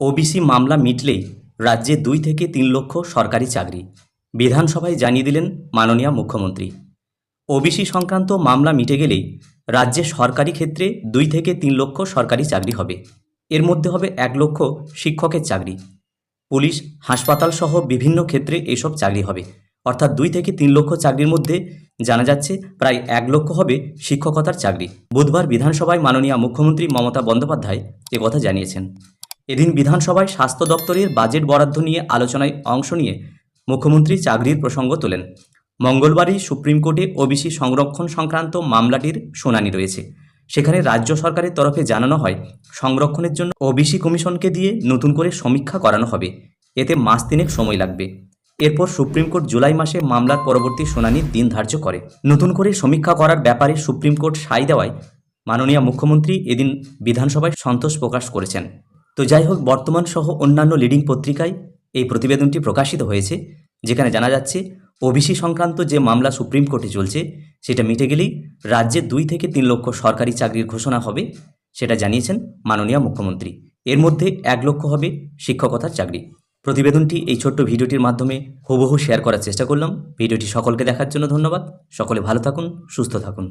OBC মামলা মিটলেই রাজ্যে দুই থেকে তিন লক্ষ সরকারি চাকরি। বিধানসভায় জানিয়ে দিলেন মাননীয় মুখ্যমন্ত্রী। ওবিসি সংক্রান্ত মামলা মিটে গেলেই রাজ্যে সরকারি ক্ষেত্রে দুই থেকে তিন লক্ষ সরকারি চাকরি হবে। এর মধ্যে হবে এক লক্ষ শিক্ষকের চাকরি। পুলিশ, হাসপাতাল সহ বিভিন্ন ক্ষেত্রে এসব চাকরি হবে। অর্থাৎ দুই থেকে তিন লক্ষ চাকরির মধ্যে জানা যাচ্ছে প্রায় এক লক্ষ হবে শিক্ষকতার চাকরি। বুধবার বিধানসভায় মাননীয় মুখ্যমন্ত্রী মমতা বন্দ্যোপাধ্যায় কথা জানিয়েছেন। এদিন বিধানসভায় স্বাস্থ্য দপ্তরের বাজেট বরাদ্দ নিয়ে আলোচনায় অংশ নিয়ে মুখ্যমন্ত্রী চাকরির প্রসঙ্গ তোলেন। মঙ্গলবারই সুপ্রিম কোর্টে ওবিসি সংরক্ষণ সংক্রান্ত মামলাটির শুনানি রয়েছে। সেখানে রাজ্য সরকারের তরফে জানানো হয়, সংরক্ষণের জন্য ওবিসি কমিশনকে দিয়ে নতুন করে সমীক্ষা করানো হবে। এতে মাস তিনেক সময় লাগবে। এরপর সুপ্রিম কোর্ট জুলাই মাসে মামলার পরবর্তী শুনানির দিন ধার্য করে। নতুন করে সমীক্ষা করার ব্যাপারে সুপ্রিম কোর্ট সাই দেওয়ায় মাননীয় মুখ্যমন্ত্রী এদিন বিধানসভায় সন্তোষ প্রকাশ করেছেন। তো যাই হোক, বর্তমান সহ অন্যান্য লিডিং পত্রিকায় এই প্রতিবেদনটি প্রকাশিত হয়েছে, যেখানে জানা যাচ্ছে, ওবিসি সংক্রান্ত যে মামলা সুপ্রিম কোর্টে চলছে, সেটা মিটে গেলেই রাজ্যে দুই থেকে তিন লক্ষ সরকারি চাকরির ঘোষণা হবে, সেটা জানিয়েছেন মাননীয় মুখ্যমন্ত্রী। এর মধ্যে এক লক্ষ হবে শিক্ষকতার চাকরি। প্রতিবেদনটি এই ছোট্ট ভিডিওটির মাধ্যমে হুবহু শেয়ার করার চেষ্টা করলাম। ভিডিওটি সকলকে দেখার জন্য ধন্যবাদ। সকলে ভালো থাকুন, সুস্থ থাকুন।